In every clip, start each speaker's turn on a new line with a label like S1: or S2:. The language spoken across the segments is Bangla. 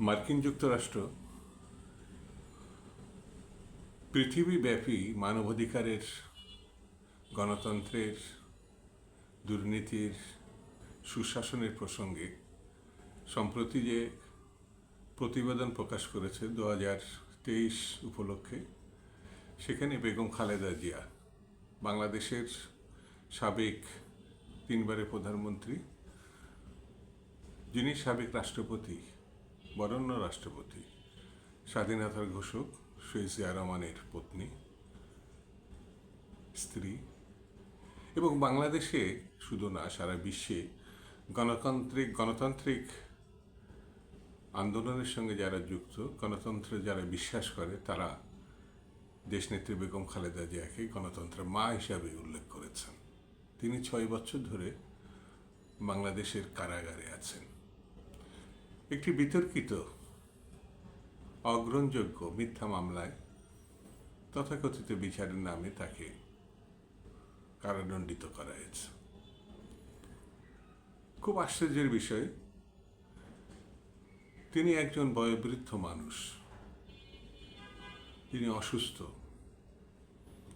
S1: মার্কিন যুক্তরাষ্ট্র পৃথিবীব্যাপী মানবাধিকারের, গণতন্ত্রের, দুর্নীতির সুশাসনের প্রসঙ্গে সম্প্রতি যে প্রতিবেদন প্রকাশ করেছে দু হাজার তেইশ উপলক্ষে, সেখানে বেগম খালেদা জিয়া, বাংলাদেশের সাবেক তিনবারের প্রধানমন্ত্রী, যিনি সাবেক রাষ্ট্রপতি বরণ্য রাষ্ট্রপতি, স্বাধীনতার ঘোষক শহীদ জিয়া রহমানের পত্নী, স্ত্রী এবং বাংলাদেশে শুধু না, সারা বিশ্বে গণতান্ত্রিক গণতান্ত্রিক আন্দোলনের সঙ্গে যারা যুক্ত, গণতন্ত্রে যারা বিশ্বাস করে, তারা দেশনেত্রী বেগম খালেদা জিয়াকে গণতন্ত্রের মা হিসাবে উল্লেখ করেছেন। তিনি ছয় বছর ধরে বাংলাদেশের কারাগারে আছেন। একটি বিতর্কিত, অগ্রহণযোগ্য মিথ্যা মামলায় তথাকথিত বিচারের নামে তাকে কারাদণ্ডিত করা হয়েছে। খুব আশ্চর্যের বিষয়, তিনি একজন বয়োবৃদ্ধ মানুষ। তিনি অসুস্থ,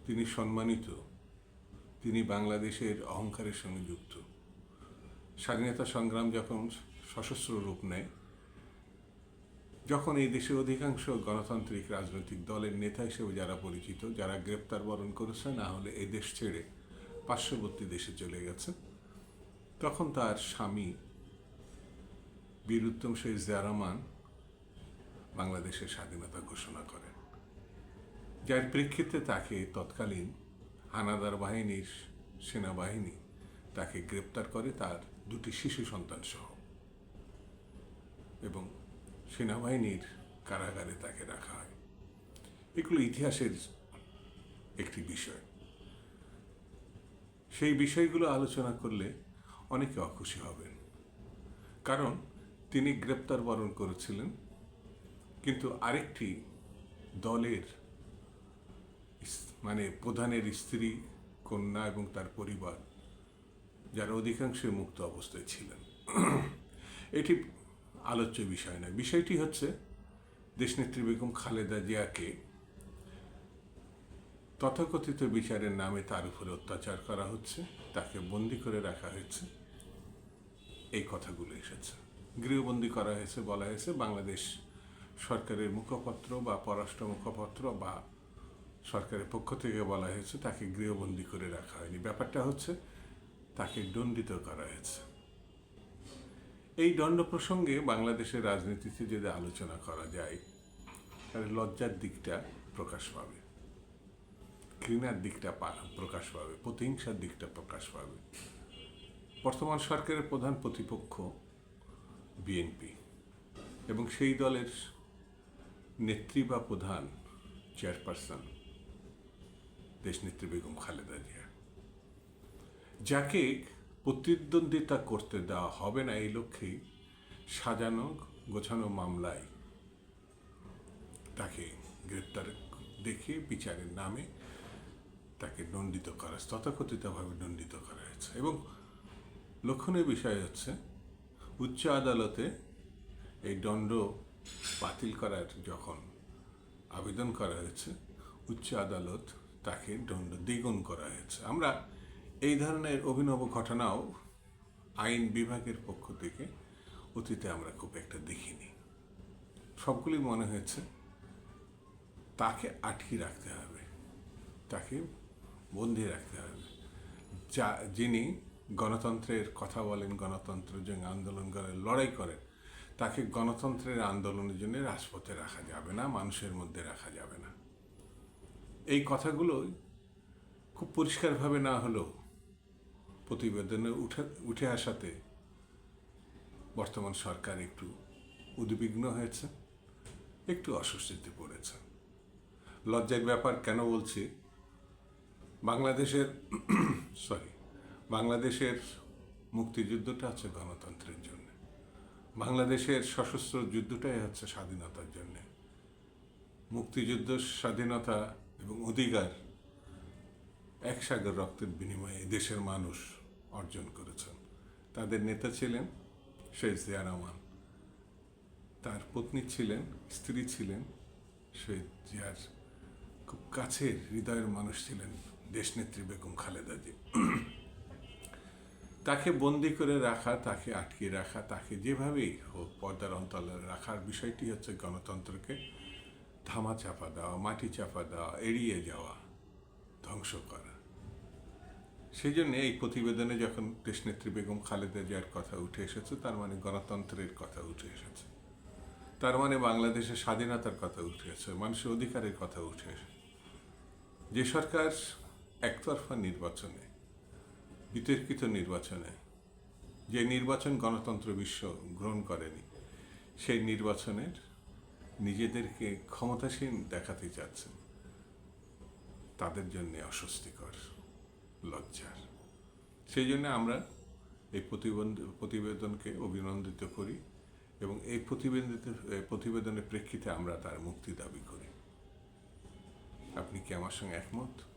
S1: তিনি সম্মানিত, তিনি বাংলাদেশের অহংকারের সঙ্গে যুক্ত। স্বাধীনতা সংগ্রাম যখন সশস্ত্র রূপ নেয় যখন এই দেশের অধিকাংশ গণতান্ত্রিক রাজনৈতিক দলের নেতা হিসেবে যারা পরিচিত, যারা গ্রেপ্তার বরণ করেছে, না হলে এই দেশ ছেড়ে পার্শ্ববর্তী দেশে চলে গেছে, তখন তার স্বামী বীরুত্তম শেখ জিয়া রহমান বাংলাদেশের স্বাধীনতা ঘোষণা করেন। যার প্রেক্ষিতে তাকে তৎকালীন হানাদার বাহিনীর সেনাবাহিনী তাকে গ্রেপ্তার করে তার দুটি শিশু সন্তান সহ এবং সেনাবাহিনীর কারাগারে তাকে রাখা হয়। এগুলো ইতিহাসের একটি বিষয়। সেই বিষয়গুলো আলোচনা করলে অনেকে অখুশি হবেন। কারণ তিনি গ্রেপ্তার বরণ করেছিলেন, কিন্তু আরেকটি দলের মানে প্রধানের স্ত্রী, কন্যা এবং তার পরিবার, যারা অধিকাংশই মুক্ত অবস্থায় ছিলেন। এটি আলোচ্য বিষয় নয়। বিষয়টি হচ্ছে দেশনেত্রী বেগম খালেদা জিয়াকে তথাকথিত বিচারের নামে তার উপরে অত্যাচার করা হচ্ছে, তাকে বন্দি করে রাখা হয়েছে। এই কথাগুলো এসেছে। গৃহবন্দী করা হয়েছে, বলা হয়েছে, বাংলাদেশ সরকারের মুখপত্র বা পররাষ্ট্র মুখপত্র বা সরকারের পক্ষ থেকে বলা হয়েছে, তাকে গৃহবন্দী করে রাখা হয়নি। ব্যাপারটা হচ্ছে তাকে দণ্ডিত করা হয়েছে। এই দণ্ড প্রসঙ্গে বাংলাদেশের রাজনীতিতে যদি আলোচনা করা যায়, তাহলে লজ্জার দিকটা প্রকাশ পাবে। ঘৃণার দিকটা প্রকাশ পাবে, প্রতিহিংসার দিকটা প্রকাশ পাবে। বর্তমান সরকারের প্রধান প্রতিপক্ষ বিএনপি এবং সেই দলের নেত্রী বা প্রধান চেয়ারপারসন দেশনেত্রী বেগম খালেদা জিয়া। যাকে প্রতিদ্বন্দ্বিতা করতে দেওয়া হবে না এই লক্ষ্যেই সাজানো গোছানো মামলায় তাকে গ্রেপ্তার দেখে বিচারের নামে তাকে দণ্ডিত করা তথাকথিতভাবে দণ্ডিত করা হয়েছে। এবং লক্ষণীয় বিষয় হচ্ছে, উচ্চ আদালতে এই দণ্ড বাতিল করার যখন আবেদন করা হয়েছে, উচ্চ আদালত তাকে দণ্ড দ্বিগুণ করা হয়েছে। আমরা এই ধরনের অভিনব ঘটনাও আইন বিভাগের পক্ষ থেকে অতীতে আমরা খুব একটা দেখিনি। সবগুলি মনে হয়েছে, তাকে আটকে রাখতে হবে, তাকে বন্দি রাখতে হবে। যা, যিনি গণতন্ত্রের কথা বলেন গণতন্ত্রের জন্য আন্দোলন করেন, লড়াই করেন, তাকে গণতন্ত্রের আন্দোলনের জন্য রাজপথে রাখা যাবে না, মানুষের মধ্যে রাখা যাবে না। এই কথাগুলোই খুব পরিষ্কারভাবে না হলেও প্রতিবেদনে উঠে উঠে আসাতে বর্তমান সরকার একটু উদ্বিগ্ন হয়েছে, একটু অস্বস্তিতে পড়েছে। লজ্জার ব্যাপার কেন বলছি? বাংলাদেশের সরি বাংলাদেশের মুক্তিযুদ্ধটা হচ্ছে গণতন্ত্রের জন্য। বাংলাদেশের সশস্ত্র যুদ্ধটাই হচ্ছে স্বাধীনতার জন্য। মুক্তিযুদ্ধ, স্বাধীনতা এবং অধিকার এক সাগর রক্তের বিনিময়ে দেশের মানুষ অর্জন করেছেন। তাদের নেতা ছিলেন শেখ জিয়া রহমান তার পত্নী ছিলেন, স্ত্রী ছিলেন সে যার খুব কাছের হৃদয়ের মানুষ ছিলেন দেশনেত্রী বেগম খালেদা জি। তাকে বন্দি করে রাখা, তাকে আটকে রাখা, তাকে যেভাবেই হোক পর্দার অন্তলে রাখার বিষয়টি হচ্ছে গণতন্ত্রকে ধামা চাপা দেওয়া, মাটি চাপা দেওয়া, এড়িয়ে যাওয়া, ধ্বংস করা। সেই জন্য এই প্রতিবেদনে যখন দেশনেত্রী বেগম খালেদা জিয়ার কথা উঠে এসেছে, তার মানে গণতন্ত্রের কথা উঠে এসেছে। তার মানে বাংলাদেশের স্বাধীনতার কথা উঠে এসেছে, মানুষের অধিকারের কথা উঠে এসেছে। যে সরকার একতরফা নির্বাচনে, বিতর্কিত নির্বাচনে, যে নির্বাচন গণতন্ত্র বিশ্ব গ্রহণ করেনি, সেই নির্বাচনের নিজেদেরকে ক্ষমতাসীন দেখাতে চাচ্ছেন, তাদের জন্য অস্বস্তিকর। লজ্জার। সেই জন্য আমরা এই প্রতিবন্ধ, প্রতিবেদনকে অভিনন্দিত করি এবং এই প্রতিবেদিত প্রতিবেদনের প্রেক্ষিতে আমরা তার মুক্তি দাবি করি। আপনি কি আমার সঙ্গে একমত?